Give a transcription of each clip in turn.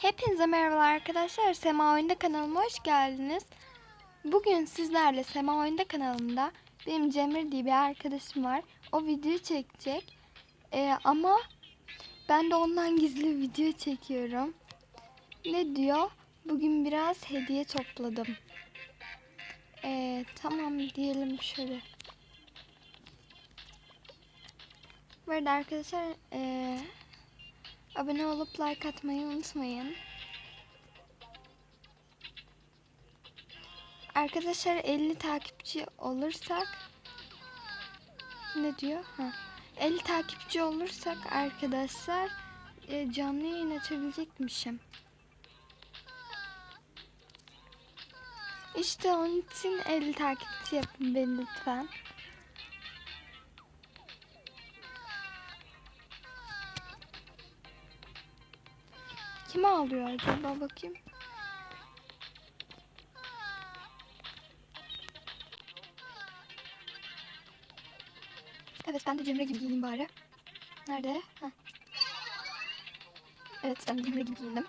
Hepinize merhabalar arkadaşlar. Sema Oyunda kanalıma hoş geldiniz. Bugün sizlerle Sema Oyunda kanalımda benim Cemre diye bir arkadaşım var. O video çekecek. Ee, ama ben de ondan gizli video çekiyorum. Ne diyor? Bugün biraz hediye topladım. Ee, tamam diyelim şöyle. Bu arada arkadaşlar ee, Abone olup like atmayı unutmayın. Arkadaşlar 50 takipçi olursak ne diyor? Ha. 50 takipçi olursak arkadaşlar e, canlı yayın açabilecekmişim. İşte onun için 50 takipçi yapın beni lütfen. Kim ağlıyor acaba bakayım. Evet ben de Cemre gibi giyineyim bari. Nerede? Heh. Evet ben de Cemre gibi giyindim.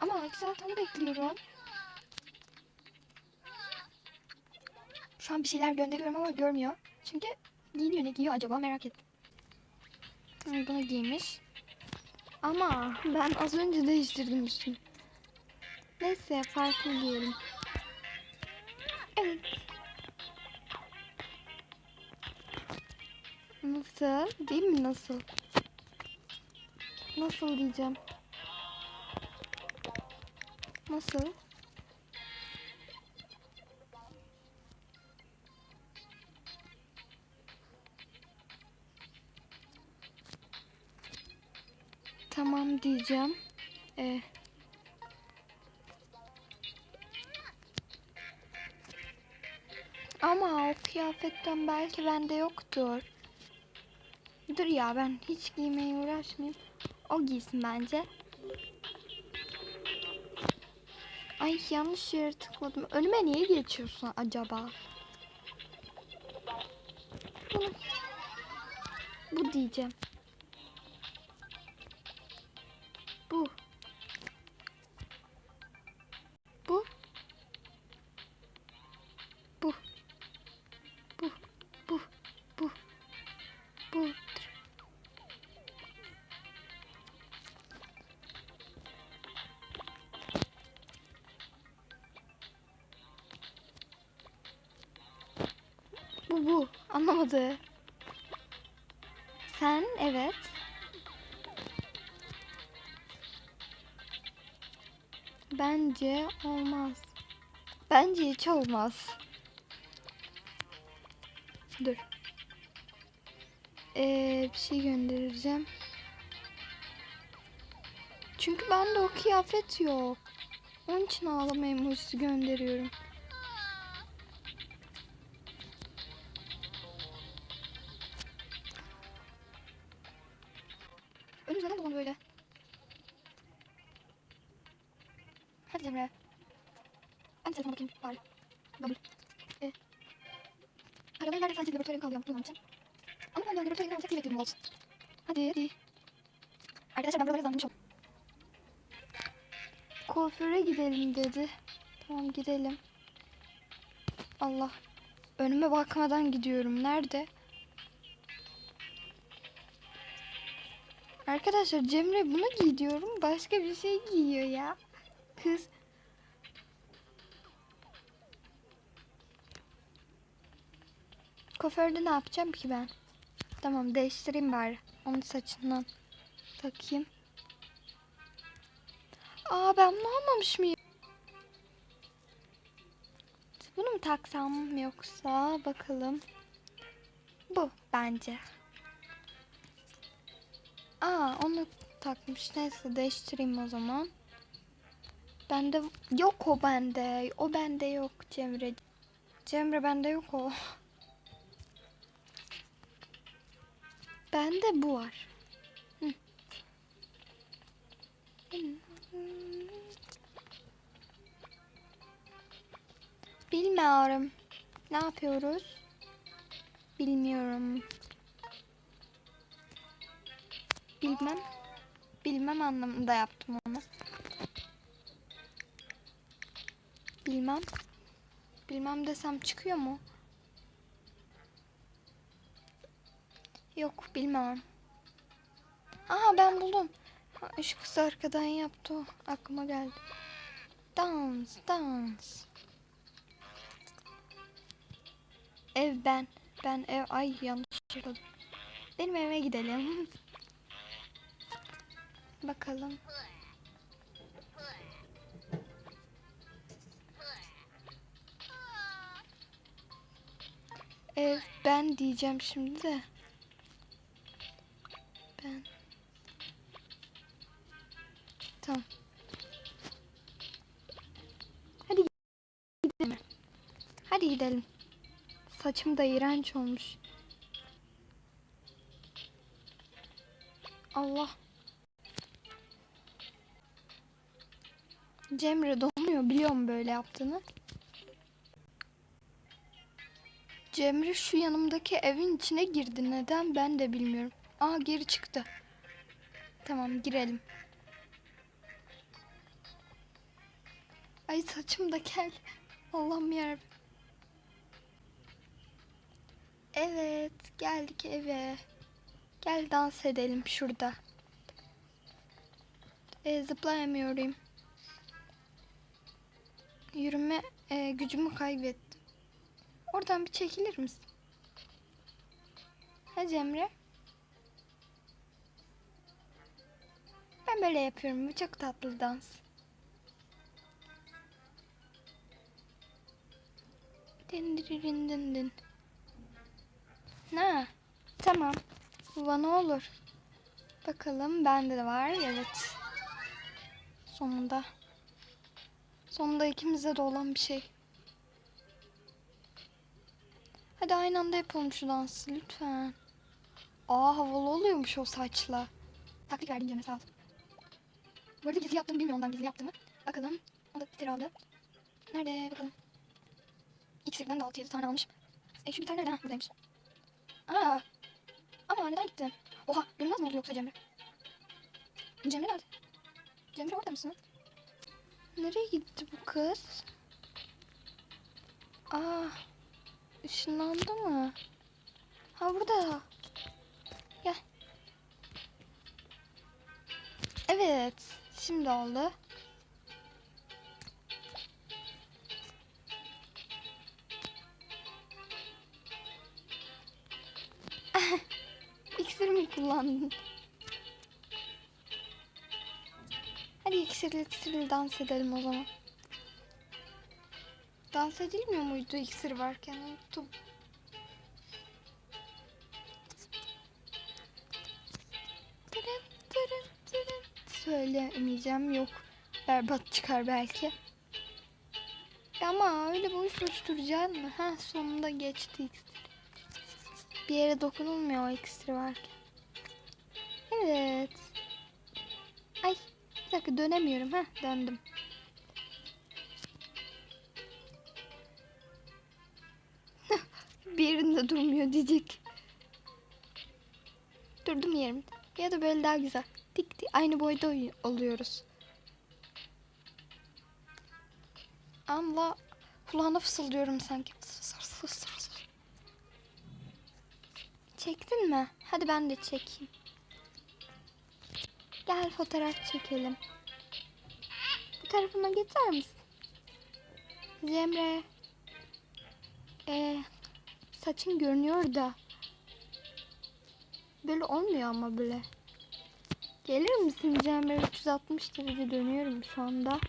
Ama saat onu bekliyorum. Şu an bir şeyler gönderiyorum ama görmüyor. Çünkü giyiniyor ne giyiyor acaba merak ettim. Bunu giymiş. Ama ben az önce değiştirdim üstünü. Neyse farklı diyelim. Evet. Nasıl? Değil mi nasıl? Nasıl diyeceğim? Nasıl? Tamam diyeceğim. Ee, ama o kıyafetten belki bende yoktur. Dur ya ben hiç giymeye uğraşmayayım. O giysin bence. Ay yanlış yere tıkladım. Önüme niye geçiyorsun acaba? Bu diyeceğim. Bu. Anlamadı. Sen evet. Bence olmaz. Bence hiç olmaz. Dur. Ee, bir şey göndereceğim. Çünkü bende o kıyafet yok. Onun için ağlama emojisi gönderiyorum. Arabayı nerede sadece laboratuvarı kalıyor bulmam için. Ama ben de laboratuvarı olacak diye bekledim olsun. Hadi hadi. Arkadaşlar ben buralara zanmışım. Kuaföre gidelim dedi. Tamam gidelim. Allah. Önüme bakmadan gidiyorum. Nerede? Arkadaşlar Cemre bunu giy diyorum. Başka bir şey giyiyor ya. Kız. Kuaförde ne yapacağım ki ben? Tamam değiştireyim bari. Onun saçından takayım. Aa ben bunu almamış mıyım? Bunu mu taksam yoksa bakalım. Bu bence. Aa onu takmış. Neyse değiştireyim o zaman. Bende yok o bende. O bende yok Cemre. Cemre bende yok o. Bende bu var. Bilmiyorum. Ne yapıyoruz? Bilmiyorum. Bilmem. Bilmem anlamında yaptım onu. Bilmem. Bilmem desem çıkıyor mu? Yok bilmem. Aha ben buldum. Şu kız arkadan yaptı o. Aklıma geldi. Dans, dans. Ev ben. Ben ev. Ay yanlış yapalım. Benim eve gidelim. Bakalım. Ev ben diyeceğim şimdi de. Tamam. Hadi gidelim. Hadi gidelim. Saçım da iğrenç olmuş. Allah. Cemre donuyor biliyorum böyle yaptığını. Cemre şu yanımdaki evin içine girdi. Neden ben de bilmiyorum. Aa geri çıktı. Tamam girelim. Ay saçım da kel. Allah'ım yarabbim. Evet geldik eve. Gel dans edelim şurada. E, zıplayamıyorum. Yürüme e, gücümü kaybettim. Oradan bir çekilir misin? Ha Cemre? Ben böyle yapıyorum. Bu çok tatlı dans. Din din din. Ne? Tamam. Bu ne olur. Bakalım bende de var. Evet. Sonunda. Sonunda ikimizde de olan bir şey. Hadi aynı anda yapalım şu dansı lütfen. Aa havalı oluyormuş o saçla. Taktik verdin Cemre sağ ol. Bu arada gizli yaptığımı bilmiyorum ondan gizli yaptığımı. Bakalım. O da bitir aldı. Nerede bakalım. İkisinden de 6-7 tane almış. E şu gitar nerede? Buradaymış. Aa. Ama neden gitti? Oha görünmez mi oldu yoksa Cemre? Cemre nerede? Cemre orada mısın? Nereye gitti bu kız? Aa. Işınlandı mı? Ha burada. Gel. Evet. Şimdi oldu. Kullandın? Hadi iksirli iksirli dans edelim o zaman. Dans edilmiyor muydu iksir varken? Unuttum. Söyleyemeyeceğim yok. Berbat çıkar belki. Ama öyle boş boş duracaksın mı? Ha sonunda geçti iksir. Bir yere dokunulmuyor o iksir varken. Evet. Ay bir dakika dönemiyorum. Ha döndüm. bir yerinde durmuyor diyecek. Durdum yerimde. Ya da böyle daha güzel. Dik dik aynı boyda oy- oluyoruz. Ama kulağına fısıldıyorum sanki. Fısır, fısır, fısır. Çektin mi? Hadi ben de çekeyim. Gel fotoğraf çekelim. Bu tarafıma geçer misin? Cemre. Ee, saçın görünüyor da. Böyle olmuyor ama böyle. Gelir misin Cemre? 360 derece dönüyorum şu anda.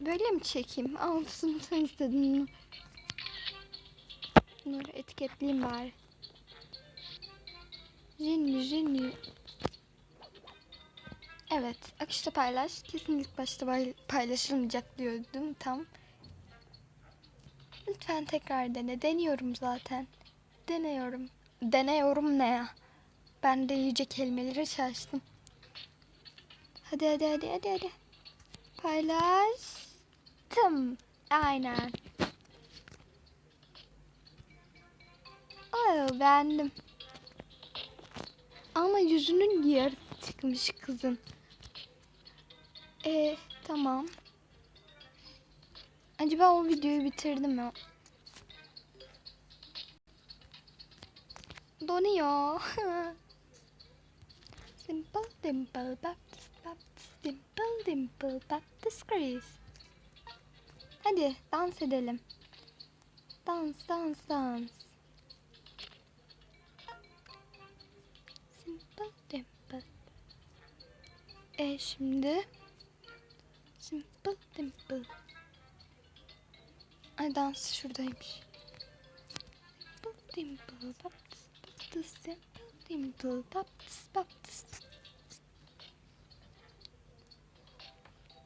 Böyle mi çekeyim? Alsın sen istedin. Bunları etiketleyeyim bari. Jenny, Jenny. Evet, akışta paylaş. Kesin ilk başta pay- paylaşılmayacak diyordum tam. Lütfen tekrar dene. Deniyorum zaten. Deniyorum. Deniyorum ne ya? Ben de iyice kelimeleri şaştım. Hadi hadi hadi hadi hadi. Paylaştım. Aynen. Oo, beğendim. Ama yüzünün yarısı çıkmış kızın. Ee, tamam. Acaba o videoyu bitirdi mi? Donuyor. simple dimple Baptist Baptist dimple dimple Baptist Grace. Hadi dans edelim. Dans dans dans. Simple dimple. E şimdi Simple dimple. Ay dans şuradaymış. Simple dimple Baptist Baptist Simple dimple Baptist Baptist.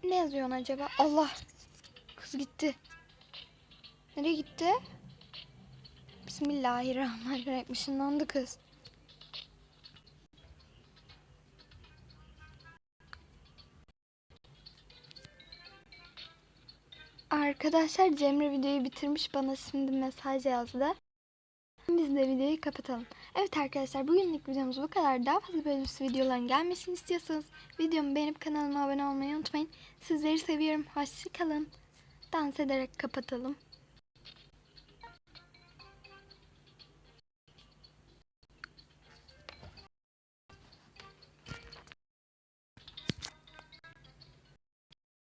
Ne yazıyorsun acaba? Allah. Kız gitti. Nereye gitti? Bismillahirrahmanirrahim. Işınlandı kız. Arkadaşlar Cemre videoyu bitirmiş bana şimdi mesaj yazdı. Biz de videoyu kapatalım. Evet arkadaşlar bugünlük videomuz bu kadar. Daha fazla böyle videoların gelmesini istiyorsanız videomu beğenip kanalıma abone olmayı unutmayın. Sizleri seviyorum. Hoşçakalın. Dans ederek kapatalım.